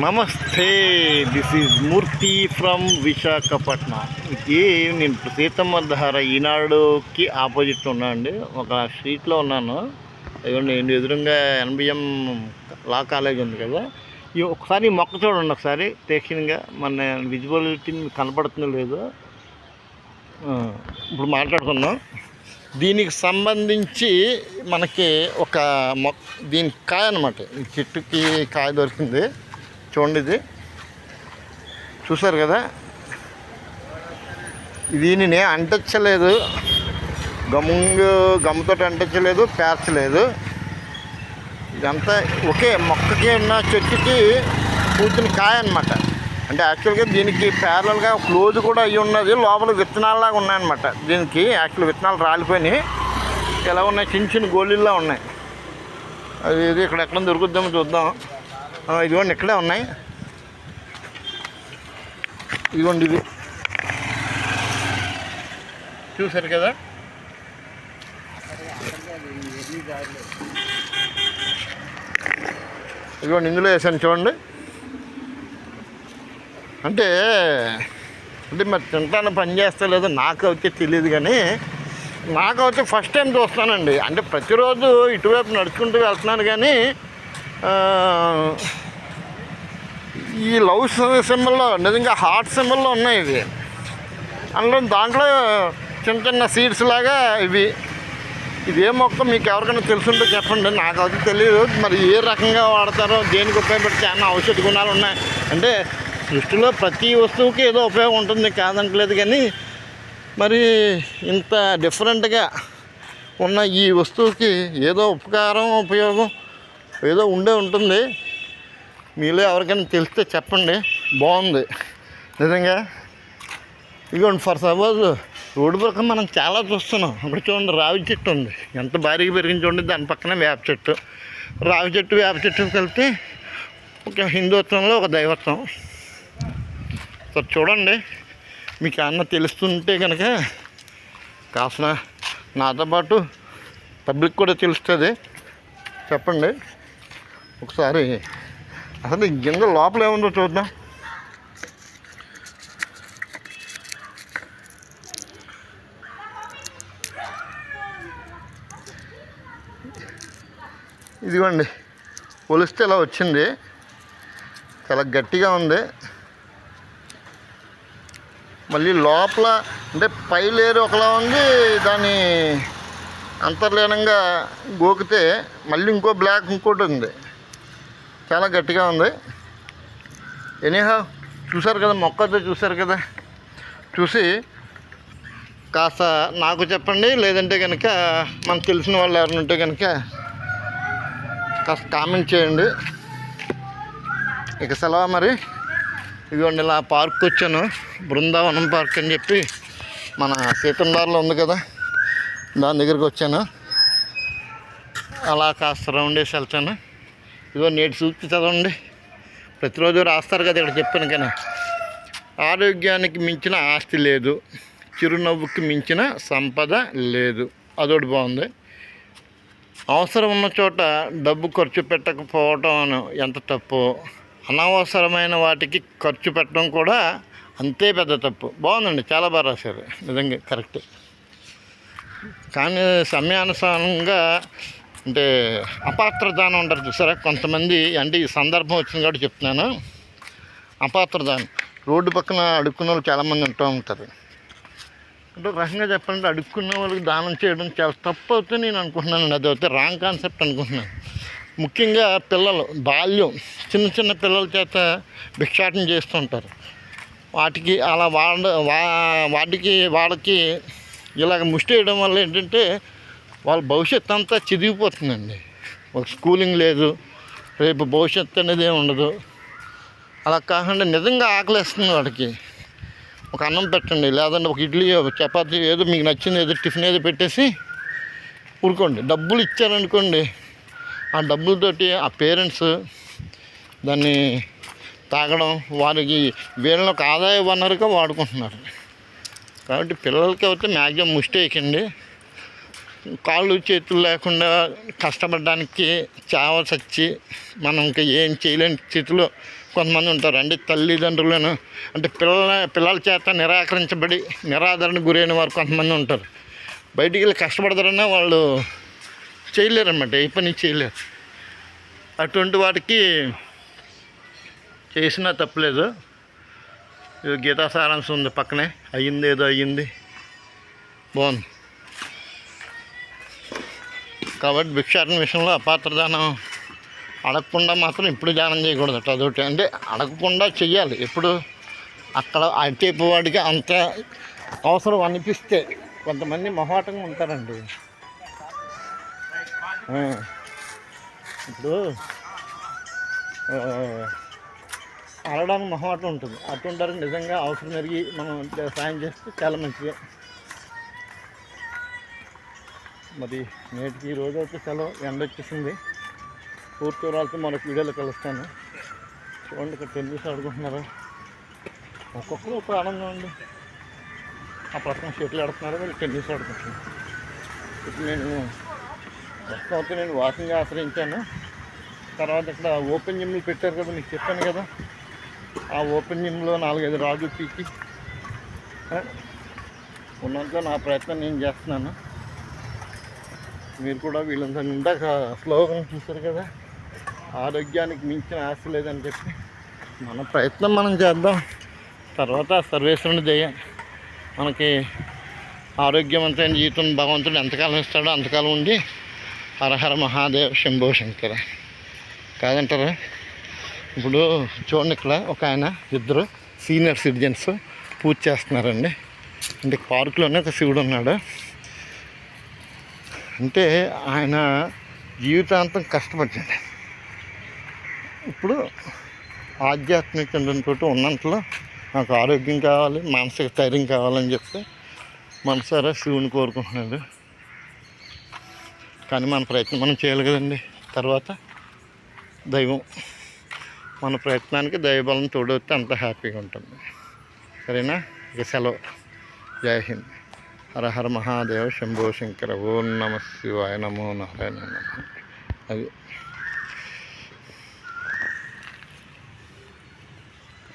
నమస్తే this is Murthy from Visakhapatnam ఇది నేను సీతమ్మ ధార ఈనాడుకి ఆపోజిట్ ఉన్నా అండి. ఒక స్ట్రీట్లో ఉన్నాను. ఇదిగోండి నేను ఎదురుగా ఎన్బిఎం లా కాలేజ్ ఉంది కదా. ఈ ఒకసారి మొక్క చూడండి ఒకసారి తీక్షణంగా. మన విజువలిటీ మీకు కనపడుతుందో లేదో. ఇప్పుడు మాట్లాడుకుందాం. దీనికి సంబంధించి మనకి ఒక మొక్క దీని కాయ అనమాట ఈ చెట్టుకి కాయ దొరికింది. చూడండి ఇది. చూసారు కదా? దీనిని అంటించలేదు. గమ్ము గమ్ముతో అంటించలేదు పేర్చలేదు. ఇదంతా ఒకే మొక్కకి ఉన్న చెట్టుకి పూర్తిని కాయ అనమాట అంటే యాక్చువల్గా దీనికి ప్యారల్గా క్లోజ్ కూడా అయ్యి ఉన్నది లోపల విత్తనాలలాగా ఉన్నాయన్నమాట. దీనికి యాక్చువల్ విత్తనాలు రాలిపోయినాయి. ఎలా ఉన్నాయి? చిన్న చిన్న గోళీల్లా ఉన్నాయి. అది ఇది ఇక్కడ ఎక్కడ దొరుకుద్దామో చూద్దాం. ఇదిగోండి ఇక్కడే ఉన్నాయి. ఇదిగోండి ఇది. చూశారు కదా? ఇదిగోండి ఇందులో వేసాను చూడండి. అంటే అంటే మరి తింటాను పని చేస్తా లేదో నాకు వచ్చే తెలియదు కానీ నాకు అయితే ఫస్ట్ టైం చూస్తానండి అంటే ప్రతిరోజు ఇటువైపు నడుచుకుంటూ వెళ్తున్నాను కానీ ఈ లవ్ సింబల్లో నిజంగా హార్ట్ సింబల్లో ఉన్నాయి ఇవి. అందులో దాంట్లో చిన్న చిన్న సీడ్స్ లాగా ఇవి. ఇదే మొక్క మీకు ఎవరికైనా తెలుసుంటే చెప్పండి. నాకు అది తెలియదు మరి ఏ రకంగా వాడతారో దేనికి ఉపయోగపడితే చాలా ఔషధ గుణాలు ఉన్నాయి. అంటే సృష్టిలో ప్రతి వస్తువుకి ఏదో ఉపయోగం ఉంటుంది కాదంటలేదు కానీ మరి ఇంత డిఫరెంట్గా ఉన్న ఈ వస్తువుకి ఏదో ఉపకారం ఉపయోగం ఏదో ఉండే ఉంటుంది. మీలో ఎవరికైనా తెలిస్తే చెప్పండి. బాగుంది. నిజంగా? ఇదిగోండి ఫర్ సపోజ్ రోడ్డు పక్కన మనం చాలా చూస్తున్నాం. అక్కడ చూడండి రావి చెట్టు ఉంది. ఎంత భారీగా పెరిగింది చూడండి దాని పక్కన వేప చెట్టు. రావి చెట్టు వేప చెట్టు కలిపి ఒక హిందుత్వంలో ఒక దైవత్వం. సో చూడండి. మీకు అన్న తెలుస్తుంటే కనుక కాస్త నాతో పాటు పబ్లిక్ కూడా తెలుస్తుంది. చెప్పండి. ఒకసారి అసలు ఈ గింజ లోపల ఏముందో చూద్దాం. ఇదిగోండి పొలిస్తే ఇలా వచ్చింది. చాలా గట్టిగా ఉంది. మళ్ళీ లోపల అంటే పై లేరు ఒకలా ఉంది దాని అంతర్లీనంగా గోకితే మళ్ళీ ఇంకో బ్లాక్ ఇంకోటి ఉంది. చాలా గట్టిగా ఉంది. ఎనీహా చూసారు కదా మొక్క చూశారు చూసారు కదా. చూసి కాస్త నాకు చెప్పండి లేదంటే కనుక మనకు తెలిసిన వాళ్ళు ఎవరైనా ఉంటే కనుక కాస్త కామెంట్ చేయండి. ఇక సెలవు మరి? ఇదిగోండి ఇలా పార్క్ వచ్చాను. బృందావనం పార్క్ అని చెప్పి మన సీతందార్లో ఉంది కదా. దాని దగ్గరికి వచ్చాను. అలా కాస్త రౌండ్ వేసి వెళ్తాను. ఇదిగో నేటి సూక్తి చదవండి. ప్రతిరోజు రాస్తారు కదా ఇక్కడ చెప్పాను కానీ ఆరోగ్యానికి మించిన ఆస్తి లేదు. చిరునవ్వుకి మించిన సంపద లేదు. అదొకటి బాగుంది. అవసరం ఉన్న చోట డబ్బు ఖర్చు పెట్టకపోవటం ఎంత తప్పు? అనవసరమైన వాటికి ఖర్చు పెట్టడం కూడా అంతే పెద్ద తప్పు. బాగుందండి. చాలా బాగా రాశారు. నిజంగా కరెక్ట్. కానీ సమయానుసారంగా అంటే అపాత్రదానం ఉంటారు చూసారా? కొంతమంది అంటే ఈ సందర్భం వచ్చింది కాబట్టి చెప్తున్నాను. అపాత్రదానం. రోడ్డు పక్కన అడుక్కున్న వాళ్ళు చాలామంది ఉంటూ ఉంటారు అంటే రకంగా చెప్పాలంటే అడుక్కున్న వాళ్ళకి దానం చేయడం చాలా తప్పు అవుతుంది నేను అనుకుంటున్నాను. అది అయితే రాంగ్ కాన్సెప్ట్ అనుకుంటున్నాను. ముఖ్యంగా పిల్లలు బాల్యం చిన్న చిన్న పిల్లల చేత భిక్షాటన చేస్తుంటారు వాటికి అలా వాడ వా వాటికి వాళ్ళకి ఇలాగ ముష్టి వేయడం వల్ల ఏంటంటే వాళ్ళ భవిష్యత్తు అంతా చిదిగిపోతుందండి. ఒక స్కూలింగ్ లేదు. రేపు భవిష్యత్తు అనేది ఏమి ఉండదు. అలా కాకుండా నిజంగా ఆకలిస్తుంది వాడికి. ఒక అన్నం పెట్టండి లేదంటే ఒక ఇడ్లీ ఒక చపాతీ ఏదో మీకు నచ్చింది ఏదో టిఫిన్ ఏదో పెట్టేసి ఊరుకోండి. డబ్బులు ఇచ్చారనుకోండి ఆ డబ్బులతోటి ఆ పేరెంట్స్ దాన్ని తాగడం వారికి వీళ్ళని ఒక ఆదాయ వనరుగా వాడుకుంటున్నారు. కాబట్టి పిల్లలకి అయితే మ్యాక్సిమం అండి. కాళ్ళు చేతులు లేకుండా కష్టపడడానికి చావ చచ్చి మనం ఇంకా ఏం చేయలేని స్థితిలో కొంతమంది ఉంటారు. అంటే తల్లిదండ్రులను అంటే పిల్లల పిల్లల చేత నిరాకరించబడి నిరాదరణ గురైన వారు కొంతమంది ఉంటారు. బయటికి వెళ్ళి కష్టపడతారన్నా వాళ్ళు చేయలేరన్నమాట ఏ పని చేయలేరు. అటువంటి వాటికి చేసినా తప్పలేదు. గీతా సారాంశం ఉంది పక్కనే. అయ్యింది ఏదో అయ్యింది. బాగుంది. కాబట్టి భిక్షాటన విషయంలో అపాత్రదానం అడగకుండా మాత్రం ఇప్పుడు దానం చేయకూడదు. అదొకటి. అంటే అడగకుండా చెయ్యాలి. ఎప్పుడు అక్కడ అటేపు వాడికి అంత అవసరం అనిపిస్తే కొంతమంది మొహాటంగా ఉంటారండి. ఇప్పుడు అడగడానికి మొహమాటం ఉంటుంది. అటువంటి నిజంగా అవసరం ఎరిగి మనం సాయం చేస్తే చాలా మంచిది. మరి నేటికి ఈరోజు రోజు అయితే సెలవు ఎండ వచ్చేసింది పూర్తి వివరాలతో మరొక వీడియోలో కలుస్తాను. చూడండి ఇక్కడ టెన్నిస్ ఆడుకుంటున్నారు ఒక్కొక్కరు ఒక ఆనందం అండి. ఆ ప్రశ్న షటిల్ ఆడుతున్నారు వీళ్ళు టెన్నిస్ ఆడుకుంటున్నారు ఇప్పుడు నేను ప్రస్తుతం అయితే నేను వాకింగ్ ఆశ్రయించాను. తర్వాత ఇక్కడ ఓపెన్ జిమ్లు పెట్టారు కదా మీకు చెప్పాను కదా. ఆ ఓపెన్ జిమ్లో నాలుగైదు రాజు పీకి. ఉన్నంత నా ప్రయత్నం నేను చేస్తున్నాను. మీరు కూడా వీళ్ళంతా ఇందాక స్లోగన్ చూశారు కదా ఆరోగ్యానికి మించిన ఆశ లేదని చెప్పి మన ప్రయత్నం మనం చేద్దాం. తర్వాత సర్వేశ్వరుని దయ మనకి ఆరోగ్యవంతమైన జీవితం భగవంతుడు ఎంతకాలం ఇస్తాడో అంతకాలం ఉండి హరహర మహాదేవ్ శంభో శంకర. కాదంటారా? ఇప్పుడు చూడండి ఇక్కడ ఒక ఆయన ఇద్దరు సీనియర్ సిటిజన్స్ పూజ చేస్తున్నారండి. అంటే పార్కులోనే ఒక శివుడు ఉన్నాడు. అంటే ఆయన జీవితాంతం కష్టపడ్డాడు. ఇప్పుడు ఆధ్యాత్మికతతో ఉన్నంతలో నాకు ఆరోగ్యం కావాలి మానసిక ధైర్యం కావాలని చెప్తే మనసారా శివుని కోరుకుంటున్నాడు. కానీ మన ప్రయత్నం మనం చేయాలి కదండి. తర్వాత దైవం మన ప్రయత్నానికి దైవబలం తోడొస్తే అంత హ్యాపీగా ఉంటుంది. సరేనా? ఇక సెలవు. జై హింద్. హర హర మహాదేవ శంభో శంకర ఓం నమ శివాయ నమో నారాయణ నమః. అది